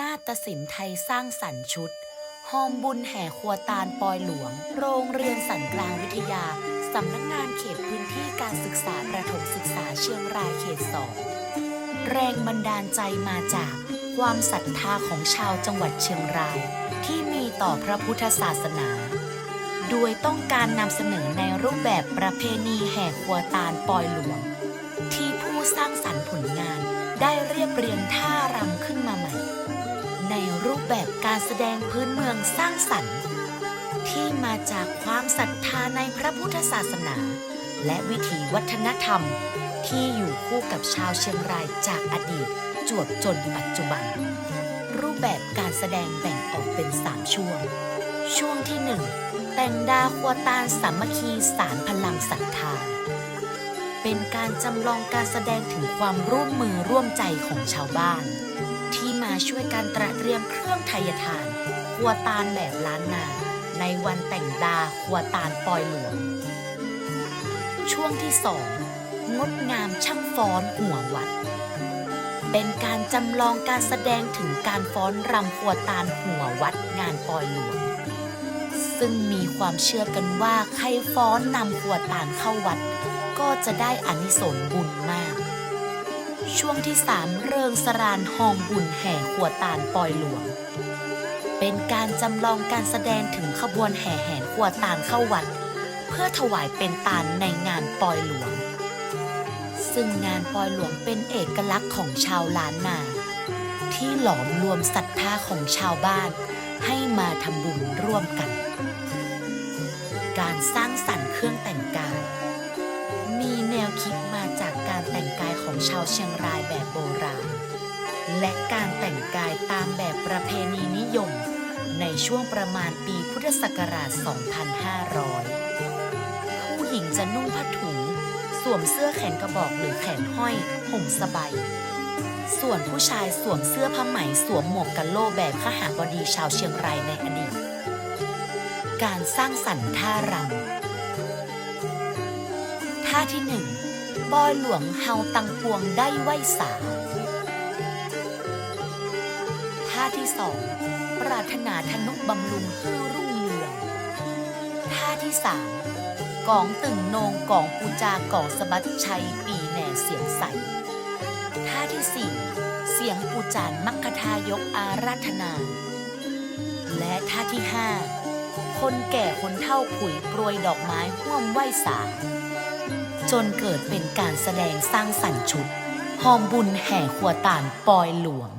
นาฏศิลป์ไทยสร้างสรรค์ชุดฮอมบุญแห่ครัวตาลปอยหลวง โรงเรียนสันกลางวิทยา สำนักงานเขตพื้นที่การศึกษาประถมศึกษาเชียงรายเขตสองแรงบันดาลใจมาจากความศรัทธาของชาวจังหวัดเชียงราย ที่มีต่อพระพุทธศาสนา โดยต้องการนำเสนอในรูปแบบประเพณีแห่ครัวตาลปอยหลวง ที่ผู้สร้างสรรค์ผลงานได้เรียบเรียงท่ารำขึ้นมาใหม่ ในรูปแบบการแสดงพื้นเมืองสร้างสรรค์ ที่มาจากความศรัทธาในพระพุทธศาสนา และวิถีวัฒนธรรม ที่อยู่คู่กับชาวเชียงรายจากอดีตจวบจนปัจจุบัน รูปแบบการแสดงแบ่งออกเป็น3ช่วง ช่วงที่1แต่งดาควตาสามัคคีสารพลังศรัทธา เป็นการจำลองการแสดงถึงความร่วมมือร่วมใจของชาวบ้าน มาช่วยการตระเตรียมเครื่องไทยทานครัวตาลแบบล้านนา ในวันแต่งดาครัวตาลปอยหลวง ช่วงที่สองงดงามช่างฟ้อนหัววัด เป็นการจำลองการแสดงถึงการฟ้อนรำครัวตาลหัววัดงานปอยหลวง ซึ่งมีความเชื่อกันว่าใครฟ้อนนำครัวตาลเข้าวัด ก็จะได้อานิสงส์บุญมาก ช่วงที่สามเริงสรานหองบุญแห่ครัวตาลปอยหลวง เป็นการจำลองการแสดงถึงขบวนแห่แหนครัวตาลเข้าวัด เพื่อถวายเป็นตาลในงานปอยหลวง ซึ่งงานปอยหลวงเป็นเอกลักษณ์ของชาวล้านนา ที่หลอมรวมศรัทธาของชาวบ้านให้มาทำบุญร่วมกัน การสร้างสรรค์เครื่องแต่งกาย มีแนวคิดมาจากการแต่งกายของชาวเชียงรายแบบโบราณ และการแต่งกายตามแบบประเพณีนิยม ในช่วงประมาณปีพุทธศักราช 2500 ผู้หญิงจะนุ่งผ้าถุง สวมเสื้อแขนกระบอกหรือแขนห้อยห่มสบายส่วนผู้ชายสวมเสื้อผ้าไหมสวมหมวกกันโล่แบบขหาบดีชาวเชียงรายในอดีต การสร้างสรรค์ท่ารำ ท่าที่หนึ่งปอยหลวงเฮาตังพวงได้ไหวสาท่าที่สองปรารถนาธนุบำรุงให้รุ่งเรืองท่าที่สามกองตึงโนงกองปูจากองสะบัดชัยปีแหน่เสียงใสท่าที่สี่เสียงปูจานมัคคทายกอาราธนา และท่าที่ห้าคนแก่คนเฒ่าผุยโปรยดอกไม้ห่วมไหวสา จนเกิดเป็นการแสดงสร้างสรรค์ชุดหอมบุญแห่ขัวตานปอยหลวง